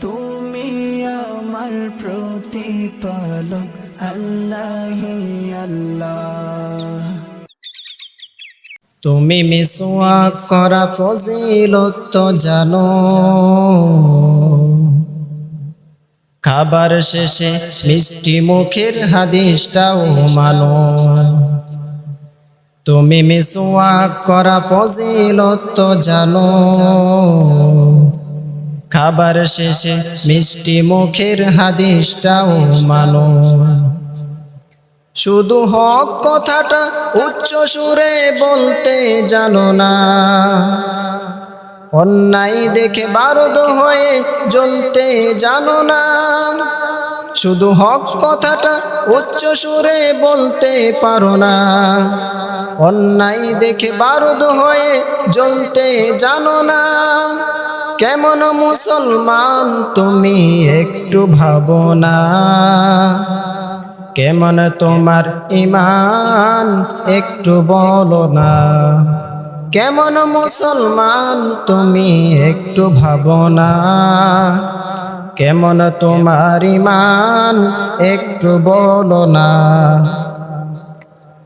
তুমি আমার প্রতিপালক, আল্লাহ আল্লাহ। তুমি মিসওয়াক করা ফজিলত জানো। খাবার শেষে মিষ্টি মুখের হাদিসটাও মানো। তুমি মিসওয়াক করা ফজিলত জানো। খাবার শেষে মিষ্টি মুখের হাদিসটাও মানো শুধু হক কথাটা উচ্চ সুরে বলতে জানো না। অন্যায় দেখে বারদ হয়ে জ্বলতে জানো না। শুধু হক কথাটা উচ্চ সুরে বলতে পারো না। অন্যায় দেখে বারদ হয়ে জ্বলতে জানো না। কেমন মুসলমান তুমি একটু ভাবো না। কেমন তোমার ইমান একটু বলো না। কেমন মুসলমান তুমি একটু ভাবো না। কেমন তোমার ইমান একটু বলো না।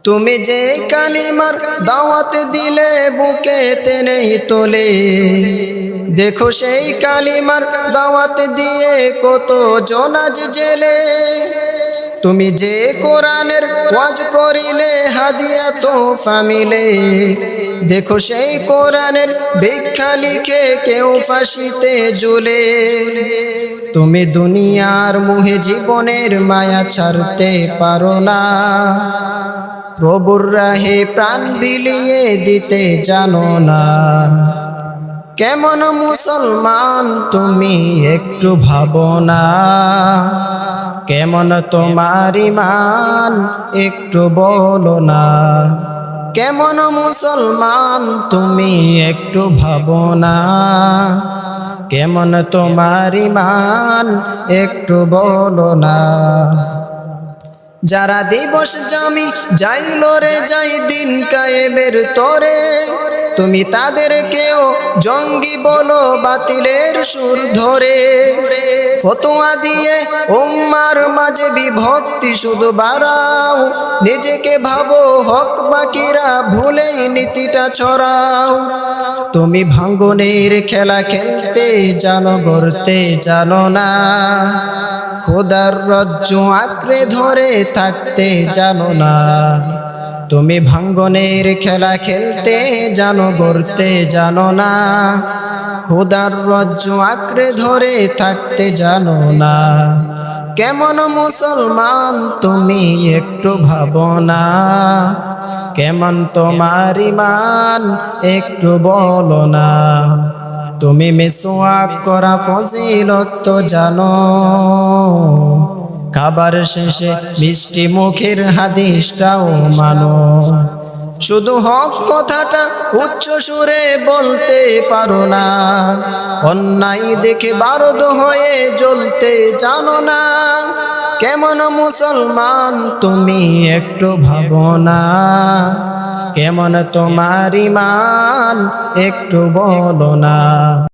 তুমি যে কালিমার দাওয়াত দিলে বুকে নেই তোলে। দেখো সেই কালিমার দাওয়াত দিয়ে কত জনাজ জেলে। তুমি যে কোরআনের ওয়াজ করিলে, হাদিয়া তো ফামিলে দেখো সেই কোরআনের ভিক্ষা লিখে কেউ ফাঁসিতে ঝুলে। তুমি দুনিয়ার মুহে জীবনের মায়া ছাড়তে পারো না। প্রভুর রাহে প্রাণ বিলিয়ে দিতে জানো না। কেমন মুসলমান তুমি একটু ভাবো না। কেমন তোমার ইমান একটু বলো না। কেমন মুসলমান তুমি একটু ভাবো না। কেমন তোমার ইমান একটু বলো না। যারা দিবস জামি যাইল রে যাই দিন কায়েবের তরে, তুমি তাদেরকেও জঙ্গি বলো বাতিলের সুর ধরে। ফতোয়া দিয়ে উম্মার মাঝে বিভক্তি শুধু বাড়াও, নিজেকে ভাবো হক বাকিরা ভুলেই নীতিটা ছড়াও। তুমি ভাঙ্গনের খেলা খেলতে জানো, গড়তে জানো না। খোদার রজ্জু আঁকড়ে ধরে থাকতে জানো না। তুমি ভাঙ্গনের খেলা খেলতে জানো, গড়তে জানো না। খোদার রজ্জু আঁকড়ে ধরে থাকতে জানো না। কেমন মুসলমান তুমি একটু ভাবো না। কেমন তোমার ইমান একটু বলো না। তুমি মিসওয়াক করা ফজিলত তো জানো। খাবার শেষে মিষ্টি মুখের হাদিসটাও মানো। শুধু হক কথাটা উচ্চ সুরে বলতে পারো না। অন্যায় দেখে বারদ হয়ে জ্বলতে জানো না। কেমন মুসলমান তুমি একটু ভাবো না। কেমন তোমার ইমান একটু বলো না।